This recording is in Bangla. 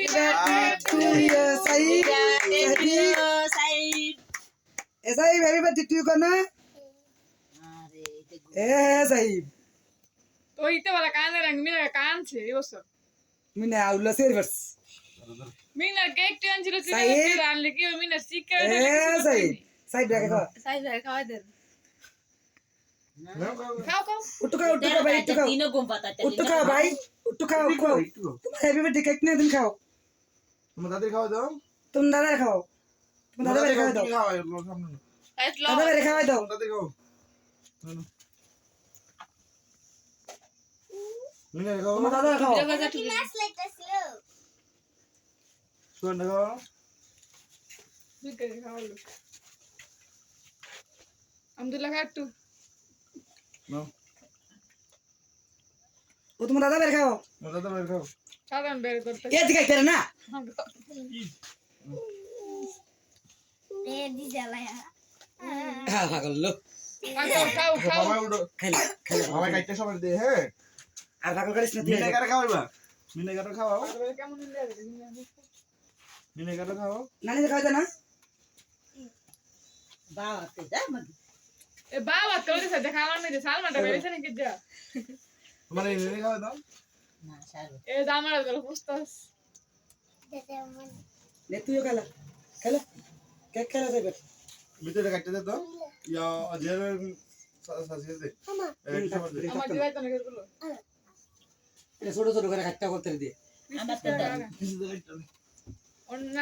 Happy birthday to you, Saeed. Saeed. এ সাহিব হ্যাপি বার্থডে টু কর না এ সাহিব তো ইতে বলা কানে রঙ মিনা কানছে এই বছর মিনা আউলা সেরভার্স মিনা কেক টেন ছিল ছিল সাইদ। আনলে কি মিনা শিখে এ সাহিব সাহিব ডাকে খাও সাইজ খাওয়া দেন নাও, খাও, খাও খাও উঠু খাও উঠু খাও ভাই উঠু খাও উঠু খাও ভাই উঠু খাও একটু খাও খাও, একটু খাও। তোমার দাদির খাওয়া দাও। তুমি দাদার খাও। তুমি দাদা বেড়ে দাও। খাওয়া, লো দাদা বেড়ে খাওয়াই দাও। তোমার খাও। নাও, নাও। মিনা খাও। তোমার দাদা খাও। সুগন্ধা খাও। শিখে খাওয়ালো একটু। নাও। তোমার দাদা বেড়ে খাও। দাদা বের খাও। সাধারণ বের করতে। এ দিকে করে না। হ্যাঁ পাগল লো খাও খাও। খাও বাবা খাইলে খাইলে বাবা কাইটে সবার দে হ্যাঁ। আর পাগল করিস না তুই মিনাগারে খাওয়াইবা? মিনাগারে খাওয়াও। কেমন লাগে মিনাগারে খাওয়াও। নানি খাওয়াই দাও না। এ বাবা তোর সাথে খাওয়ার নেই সালমানটা বেরিয়েছে নাকি যা? তোমার এই মিনে খাওয়া দাও এ দামার গেল পুস্তাস নে তুইও খেলা। খেলা। কেক খেলা যাবে। ভিতরে কাটতে দে তো। ইয়া অজের সাসিয়ে দে। দে? আমার দিবাই তো নাকি গুলো ছোট ছোট করে খাট্টা করতে দিয়ে অন্য